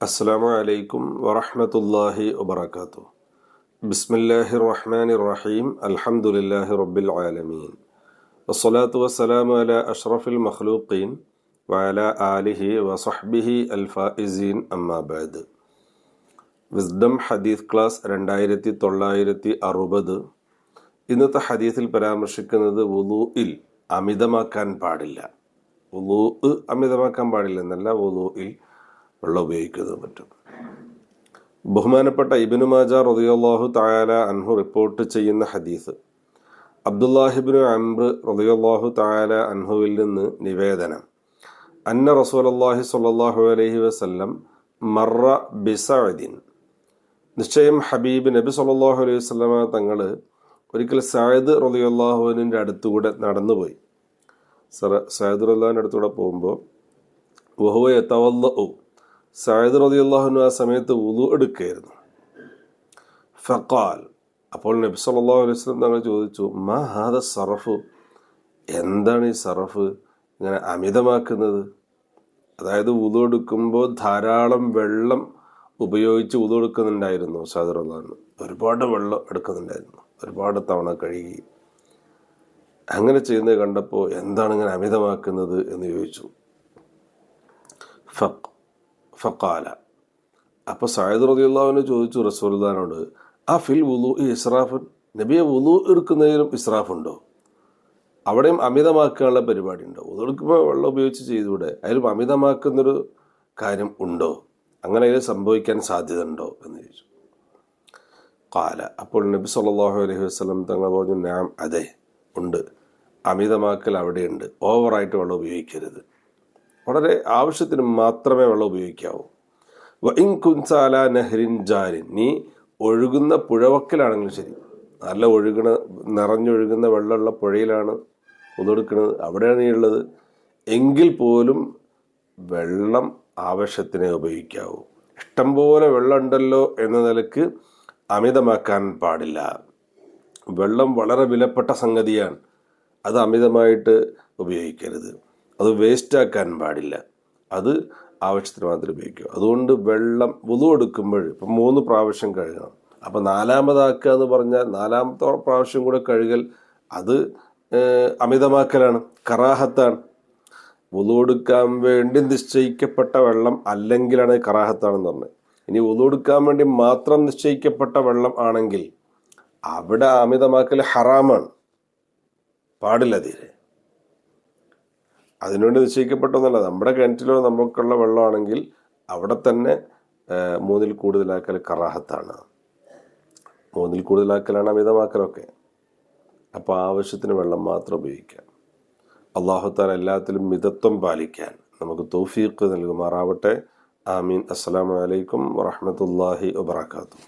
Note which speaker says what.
Speaker 1: السلام عليكم ورحمة الله وبركاته بسم الله الرحمن الرحيم الحمد لله رب العالمين والصلاة والسلام على أشرف المخلوقين وعلى آله وصحبه الفائزين أما بعد wisdom ഹദീസ് class രണ്ടായിരത്തി തൊള്ളായിരത്തി അറുപത് ഇന്നത്തെ ഹദീസിൽ പരാമർശിക്കുന്നത് വുലൂഇൽ അമിതമാക്കാൻ പാടില്ല വുലൂ അമിതമാക്കാൻ പാടില്ല. എന്നല്ല വുലൂഇൽ വെള്ളം ഉപയോഗിക്കുന്നത് പറ്റും ബഹുമാനപ്പെട്ട ഇബിനു മാജ റതിയല്ലാഹു തായാല അൻഹു റിപ്പോർട്ട് ചെയ്യുന്ന ഹദീസ്. അബ്ദുല്ലാഹിബിനു അംബ്ര റതിയല്ലാഹു തായാല അൻഹുവിൽ നിന്ന് നിവേദനം. അന്ന റസൂലല്ലാഹി സ്വല്ലല്ലാഹു അലൈഹി വസല്ലം മറ ബിസഅദിൻ. നിശ്ചയം ഹബീബ് നബി സല്ലാഹു അലൈഹി വസ്ലമ തങ്ങൾ ഒരിക്കൽ സയദ് റളിയല്ലാഹുവിന്റെ അടുത്തുകൂടെ നടന്നുപോയി. സറ സയദുറല്ലാന്റെ അടുത്തൂടെ പോകുമ്പോൾ വഹുവ എത്തവല്ല ഓ സയദ് അള്ളാഹുനു ആ സമയത്ത് വുളു എടുക്കുകയായിരുന്നു ഫക്കാൽ അപ്പോൾ നബി സല്ലല്ലാഹു അലൈഹി വസല്ലം തങ്ങൾ ചോദിച്ചു മാ ഹാദ സറഫ്? എന്താണ് ഈ സറഫ്? ഇങ്ങനെ അമിതമാക്കുന്നത്? അതായത് വുളു എടുക്കുമ്പോൾ ധാരാളം വെള്ളം ഉപയോഗിച്ച് ഉതു എടുക്കുന്നുണ്ടായിരുന്നു സാദുറല്ലാന്ന് ഒരുപാട് വെള്ളം എടുക്കുന്നുണ്ടായിരുന്നു. ഒരുപാട് തവണ കഴുകി. അങ്ങനെ ചെയ്യുന്നത് കണ്ടപ്പോൾ എന്താണ് ഇങ്ങനെ അമിതമാക്കുന്നത് എന്ന് ചോദിച്ചു. ഫക് ഫക്കാല. അപ്പോൾ സായദ് റതിയുള്ളവന് ചോദിച്ചു റസൂൽദാനോട് ആ ഫിൽ വുലു ഇസ്രാഫൻ? നബിയെ വുലു എടുക്കുന്നതിലും ഇസ്രാഫുണ്ടോ? അവിടെയും അമിതമാക്കാനുള്ള പരിപാടി ഉണ്ടോ? വുലു എടുക്കുമ്പോൾ വെള്ളം ഉപയോഗിച്ച് ചെയ്തുകൂടെ? അതിലും അമിതമാക്കുന്നൊരു കാര്യം ഉണ്ടോ? അങ്ങനെ അതിൽ സംഭവിക്കാൻ സാധ്യത ഉണ്ടോ എന്ന് ചോദിച്ചു. കാല അപ്പോൾ നബി സല്ലാഹു അലൈഹി വസ്ലം തങ്ങൾ പറഞ്ഞു നാം അതെ. ഉണ്ട്. അമിതമാക്കൽ അവിടെയുണ്ട്. ഓവറായിട്ട് വെള്ളം ഉപയോഗിക്കരുത്. വളരെ ആവശ്യത്തിന് മാത്രമേ വെള്ളം ഉപയോഗിക്കാവൂ. ഇൻ കുൻസാല നെഹ്റിൻ ജാരിൻ നീ ഒഴുകുന്ന പുഴവക്കലാണെങ്കിലും ശരി. നല്ല ഒഴുകണ നിറഞ്ഞൊഴുകുന്ന വെള്ളമുള്ള പുഴയിലാണ് ഉതെടുക്കുന്നത് അവിടെയാണ് നീ ഉള്ളത്. എങ്കിൽ പോലും വെള്ളം ആവശ്യത്തിനെ ഉപയോഗിക്കാവൂ. ഇഷ്ടംപോലെ വെള്ളം ഉണ്ടല്ലോ എന്ന നിലയ്ക്ക് അമിതമാക്കാൻ പാടില്ല. വെള്ളം വളരെ വിലപ്പെട്ട സംഗതിയാണ്. അത് അമിതമായിട്ട് ഉപയോഗിക്കരുത്. അത് വേസ്റ്റാക്കാൻ പാടില്ല. അത് ആവശ്യത്തിന് മാത്രം ഉപയോഗിക്കുക. അതുകൊണ്ട് വെള്ളം വുതു എടുക്കുമ്പോൾ ഇപ്പം മൂന്ന് പ്രാവശ്യം കഴുകണം. അപ്പം നാലാമതാക്കുക എന്ന് പറഞ്ഞാൽ നാലാമത്തെ പ്രാവശ്യം കൂടെ കഴുകൽ അത് അമിതമാക്കലാണ് കറാഹത്താണ്. ഉതുകൊടുക്കാൻ വേണ്ടി നിശ്ചയിക്കപ്പെട്ട വെള്ളം അല്ലെങ്കിലാണ് കറാഹത്താണെന്ന് പറഞ്ഞത്. ഇനി ഉതുകൊടുക്കാൻ വേണ്ടി മാത്രം നിശ്ചയിക്കപ്പെട്ട വെള്ളം ആണെങ്കിൽ അവിടെ അമിതമാക്കൽ ഹറാമാണ്. പാടില്ല തീരെ. അതിനുവേണ്ടി നിശ്ചയിക്കപ്പെട്ടൊന്നല്ല. നമ്മുടെ കിണറ്റിലോ നമുക്കുള്ള വെള്ളമാണെങ്കിൽ അവിടെ തന്നെ മൂന്നിൽ കൂടുതലാക്കൽ കറാഹത്താണ്. മൂന്നിൽ കൂടുതലാക്കലാണ് അമിതമാക്കലൊക്കെ. അപ്പോൾ ആവശ്യത്തിന് വെള്ളം മാത്രം ഉപയോഗിക്കാം അള്ളാഹുത്താൻ എല്ലാത്തിലും മിതത്വം പാലിക്കാൻ നമുക്ക് തോഫീക്ക് നൽകുമാറാവട്ടെ. ആമീൻ. അസ്സലാമു അലൈക്കും വറഹമത്തല്ലാഹി വബർക്കാത്തു